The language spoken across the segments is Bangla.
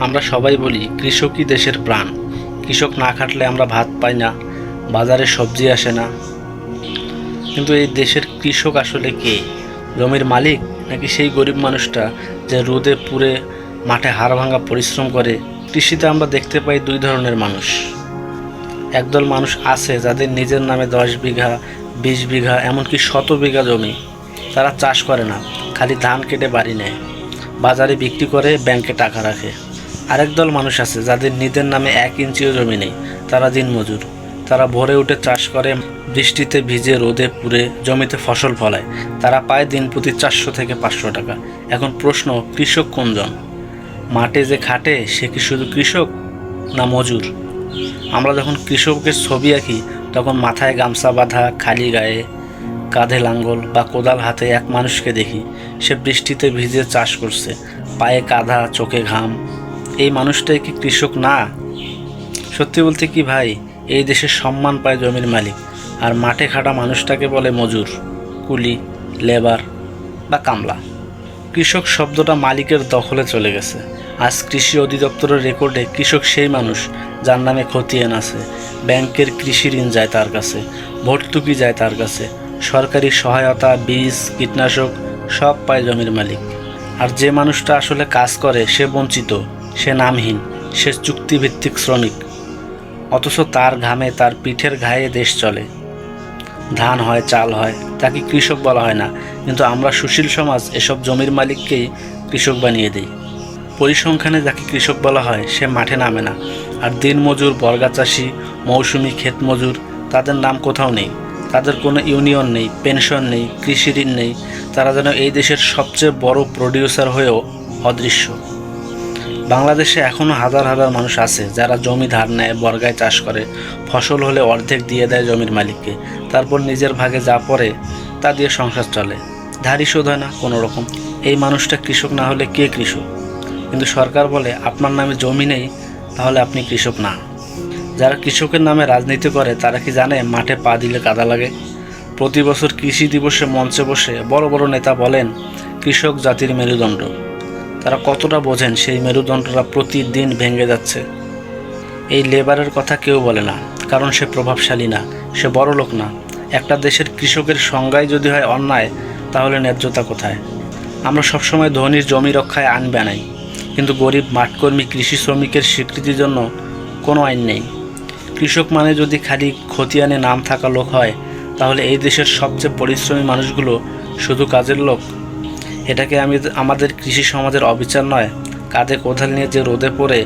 আমরা সবাই বলি, কৃষকই দেশের প্রাণ। কৃষক না খাটলে আমরা ভাত পাই না, বাজারে সবজি আসে না। কিন্তু এই দেশের কৃষক আসলে কে? জমির মালিক নাকি সেই গরিব মানুষটা যে রোদে পুড়ে মাঠে হাড় ভাঙা পরিশ্রম করে? কৃষিতে আমরা দেখতে পাই দুই ধরনের মানুষ। একদল মানুষ আছে যাদের নিজের নামে দশ বিঘা, বিশ বিঘা, এমনকি শত বিঘা জমি। তারা চাষ করে না, খালি ধান কেটে বাড়ি নেয়। বাজারে বিক্রি করে, ব্যাংকে টাকা রাখে। আরেক দল মানুষ আছে, যাদের নিজের নামে এক ইঞ্চিও জমি নেই। তারা দিনমজুর। তারা ভোরে উঠে চাষ করে, বৃষ্টিতে ভিজে রোদে পুড়ে জমিতে ফসল ফলায়। তারা পায় দিন প্রতি চারশো থেকে পাঁচশো টাকা। এখন প্রশ্ন, কৃষক কোনজন? মাঠে যে খাটে, সে কি শুধু কৃষক না মজুর? আমরা যখন কৃষকের ছবি আঁকি, তখন মাথায় গামছা বাঁধা, খালি গায়ে কাঁধে লাঙ্গল বা কোদাল হাতে এক মানুষকে দেখি। সে বৃষ্টিতে ভিজে চাষ করছে। পায়ে কাঁধা, চোখে ঘাম। এই মানুষটাই কি কৃষক না? সত্যি বলতে কি ভাই, এই দেশে সম্মান পায় জমির মালিক। আর মাঠে খাটা মানুষটাকে বলে মজুর, কুলি, লেবার বা কামলা। কৃষক শব্দটা মালিকের দখলে চলে গেছে। আজ কৃষি অধিদপ্তরের রেকর্ডে কৃষক সেই মানুষ যার নামে খতিয়ান আছে। ব্যাংকের কৃষি ঋণ যায় তার কাছে, ভর্তুকি যায় তার কাছে। সরকারি সহায়তা, বীজ, কীটনাশক সব পায় জমির মালিক। আর যে মানুষটা আসলে কাজ করে সে বঞ্চিত। সে নামহীন, সে চুক্তিভিত্তিক শ্রমিক। অথচ তার ঘামে তার পিঠের ঘায়ে দেশ চলে। ধান হয়, চাল হয়, তাকে কৃষক বলা হয় না। কিন্তু আমরা সুশীল সমাজ এসব জমির মালিককেই কৃষক বানিয়ে দিই। পরিসংখ্যানে যাকে কৃষক বলা হয়, সে মাঠে নামে না। আর দিনমজুর, বর্গা চাষি, মৌসুমি ক্ষেত মজুর তাদের নাম কোথাও নেই। তাদের কোনো ইউনিয়ন নেই, পেনশন নেই, কৃষি ঋণ নেই। তারা যেন এই দেশের সবচেয়ে বড় প্রডিউসার হয়েও অদৃশ্য। বাংলাদেশে এখনও হাজার হাজার মানুষ আছে যারা জমি ধার নেয়, বর্গায় চাষ করে, ফসল হলে অর্ধেক দিয়ে দেয় জমির মালিককে। তারপর নিজের ভাগে যা পড়ে, তা দিয়ে সংসার চলে। ধারই শোধ হয় না কোনো রকম। এই মানুষটা কৃষক না হলে কে কৃষক? কিন্তু সরকার বলে, আপনার নামে জমি নেই, তাহলে আপনি কৃষক না। যারা কৃষকের নামে রাজনীতি করে, তারা কি জানে মাঠে পা দিলে কাদা লাগে? প্রতি বছর কৃষি দিবসে মঞ্চে বসে বড় বড় নেতা বলেন, কৃষক জাতির মেরুদণ্ড। তারা কতটা বোঝেন সেই মেরুদণ্ডটা প্রতিদিন ভেঙে যাচ্ছে। এই লেবারের কথা কেউ বলে না, কারণ সে প্রভাবশালী না, সে বড় লোক না। একটা দেশের কৃষকের সংজ্ঞাই যদি হয় অন্যায়, তাহলে ন্যায্যতা কোথায়? আমরা সবসময় ধনির জমি রক্ষায় আইন বানাই, কিন্তু গরিব মাঠকর্মী কৃষি শ্রমিকের স্বীকৃতির জন্য কোনো আইন নেই। কৃষক মানে যদি খালি খতিয়ানে নাম থাকা লোক হয়, তাহলে এই দেশের সবচেয়ে পরিশ্রমী মানুষগুলো শুধু কাজের লোক? এটাকে আমি আমাদের কৃষি সমাজের অবিচার নয়, কাঁধে কোদাল নিয়ে যে রোদে পড়ে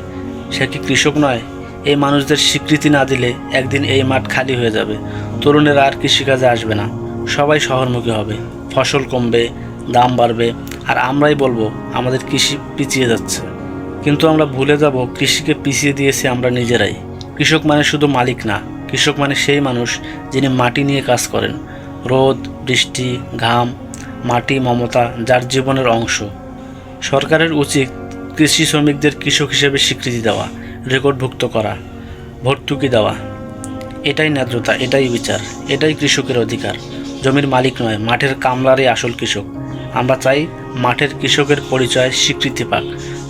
সে কি কৃষক নয়? এই মানুষদের স্বীকৃতি না দিলে একদিন এই মাঠ খালি হয়ে যাবে। তরুণেরা আর কৃষিকাজে আসবে না। সবাই শহরমুখী হবে। ফসল কমবে, দাম বাড়বে, আর আমরাই বলব, আমাদের কৃষি পিছিয়ে যাচ্ছে। কিন্তু আমরা ভুলে যাব, কৃষিকে পিছিয়ে দিয়েছি আমরা নিজেরাই। কৃষক মানে শুধু মালিক না, কৃষক মানে সেই মানুষ যিনি মাটি নিয়ে কাজ করেন। রোদ, বৃষ্টি, ঘাম মাটি মমতা যার জীবনের অংশ। সরকারের উচিত কৃষি শ্রমিকদের কৃষক হিসেবে স্বীকৃতি দেওয়া, রেকর্ডভুক্ত করা, ভর্তুকি দেওয়া। এটাই ন্যায্যতা, এটাই বিচার, এটাই কৃষকের অধিকার। জমির মালিক নয়, মাঠের কামলারই আসল কৃষক। আমরা চাই মাঠের কৃষকের পরিচয় স্বীকৃতি পাক।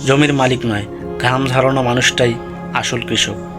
জমির মালিক নয়, ঘাম ধারণা মানুষটাই আসল কৃষক।